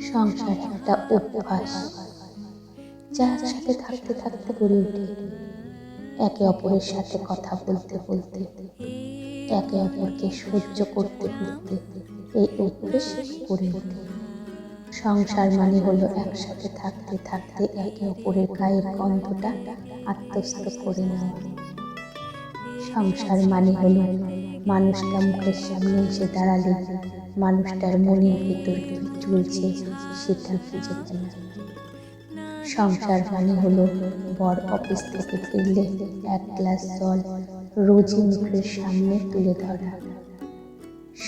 সংসার একটা অভ্যাস। যার সাথে থাকতে থাকতে গড়ে একে অপরের সাথে কথা বলতে বলতে, একে অপরকে সহ্য করতে করতে এই অভ্যেস গড়ে ওঠে। সংসার মানে হলো একসাথে থাকতে থাকতে একে অপরের গায়ের গন্ধটা আত্মস্থ করে নেওয়া। সংসার মানে হলো মানুষটা মুখের সামনে এসে দাঁড়ালে মানুষটার মনের ভিতর কি চলছে সেটা খুঁজে ফেলা সংসার মানে হলো বর অফিস থেকে ফিরলে এক গ্লাস জল রোজই মুখের সামনে তুলে ধরা।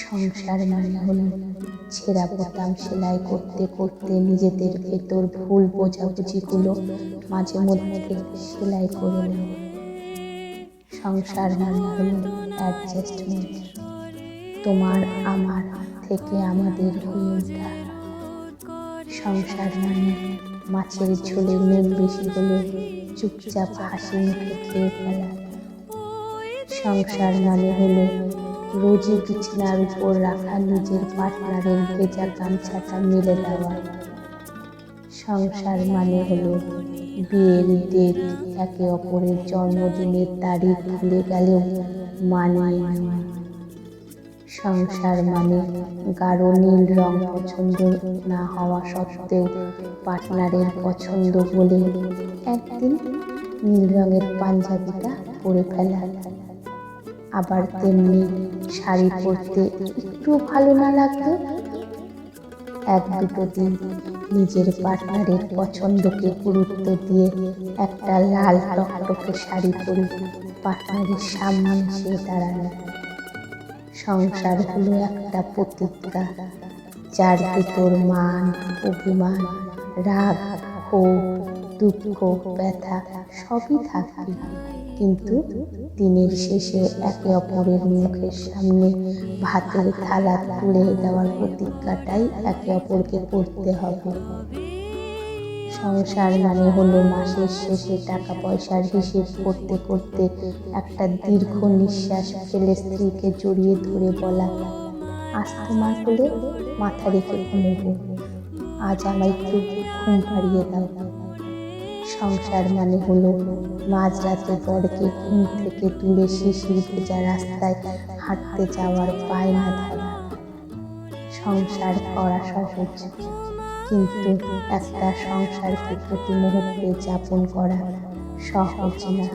সংসার মানে হলো ছেঁড়া বোতাম সেলাই করতে করতে নিজেদের ভেতর ভুল বোঝাবুঝিগুলো মাঝে মধ্যে সেলাই করে নেওয়া। সংসার মানে অ্যাডজাস্টমেন্ট তোমার, আমার থেকে আমাদের হয়ে সংসার মানে মাছের ঝোলে নুন বেশি হলে চুপচাপ হাসি মুখে খেয়ে ফেলা। সংসার মানে হলো রোজই বিছানার উপর রাখা নিজের পার্টনারের ভেজা গামছাটা মেলে দেওয়া। সংসার মানে হলো বিয়ের ডেট একে অপরের জন্মদিনের তারিখ ভুলে গেলেও নেওয়া সংসার মানে গাঢ় নীল রং পছন্দ না হওয়া সত্ত্বেও পার্টনারের পছন্দ বলে একদিন নীল রঙের পাঞ্জাবিটা পরে ফেলা। আবার তেমনি শাড়ি পরতে একটু ভালো না লাগতো এক দুটো দিন নিজের পার্টনারের পছন্দকে গুরুত্ব দিয়ে একটা লাল টকটকে শাড়ি পরে পার্টনারের সামনে এসে দাঁড়ানো। সংসার হলো একটা প্রতিজ্ঞা, যার ভিতর মান, অভিমান, রাগ, ক্ষোভ, দুঃখ, ব্যথা সবই থাকবে কিন্তু দিনের শেষে একে অপরের মুখের সামনে ভাতের থালা তুলে দেওয়ার প্রতিজ্ঞাটাই একে অপরকে করতে হবে। সংসার মানে হলো মাসের শেষে টাকা পয়সার হিসেব করতে করতে একটা দীর্ঘ নিঃশ্বাস ফেলে স্ত্রীকে জড়িয়ে ধরে বলা আজ তোমার হলে মাথা রেখে ঘুমবো। আজ আমায় একটু ঘুম পাড়িয়ে দাও। সংসার মানে হলো মাঝরাতে বরকে ঘুম থেকে তুলে শিশির ভেজা রাস্তায় হাঁটতে যাওয়ার পায় না ধরা। সংসার করা সহজ, কিন্তু একটা সংসারকে প্রতি মুহূর্তে যাপন করা সহজ না।